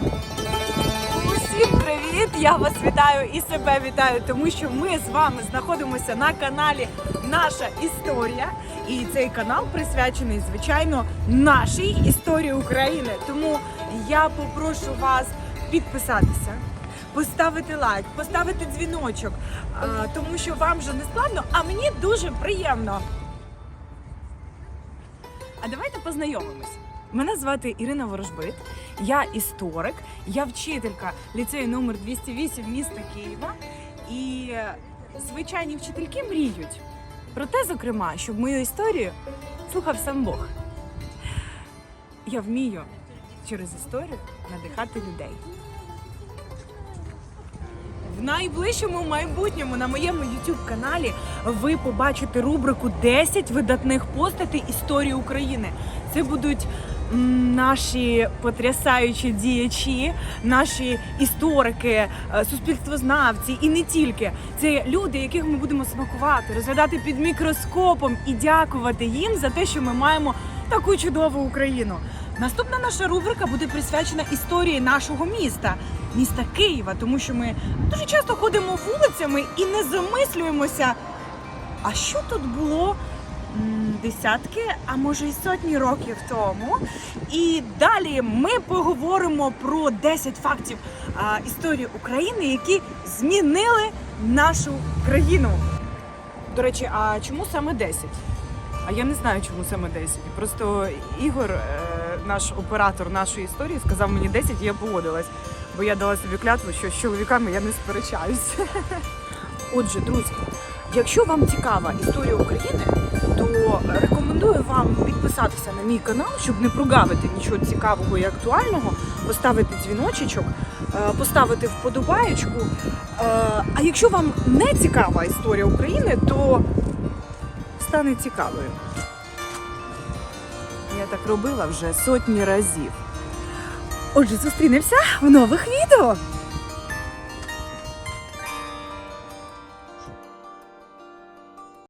Усім привіт! Я вас вітаю і себе вітаю, тому що ми з вами знаходимося на каналі Наша Історія. І цей канал присвячений, звичайно, нашій історії України. Тому я попрошу вас підписатися. Поставити лайк, поставити дзвіночок, тому що вам вже не складно, а мені дуже приємно. А давайте познайомимось. Мене звати Ірина Ворожбит, я історик, я вчителька ліцею номер 208 міста Києва. І звичайні вчительки мріють про те, зокрема, щоб мою історію слухав сам Бог. Я вмію через історію надихати людей. В найближчому майбутньому на моєму youtube каналі ви побачите рубрику «10 видатних постатей історії України. Це будуть наші потрясаючі діячі, наші історики, е, суспільствознавці і не тільки. Це люди, яких ми будемо смакувати, розглядати під мікроскопом і дякувати їм за те, що ми маємо таку чудову Україну. Наступна наша рубрика буде присвячена історії нашого міста, міста Києва, тому що ми дуже часто ходимо вулицями і не замислюємося, а що тут було десятки, а може й сотні років тому. І далі ми поговоримо про 10 фактів історії України, які змінили нашу країну. До речі, а чому саме 10? А я не знаю, чому саме 10. Просто Ігор, е, наш оператор нашої історії, сказав мені 10, і я погодилась. Бо я дала собі клятву, що з чоловіками я не сперечаюсь. Отже, друзі, якщо вам цікава історія України, рекомендую вам підписатися на мій канал, щоб не прогавити нічого цікавого і актуального, поставити дзвіночечок, е, поставити вподобаєчку. Е, А якщо вам не цікава історія України, то стане цікавою. Я так робила вже сотні разів. Отже, зустрінемося в нових відео.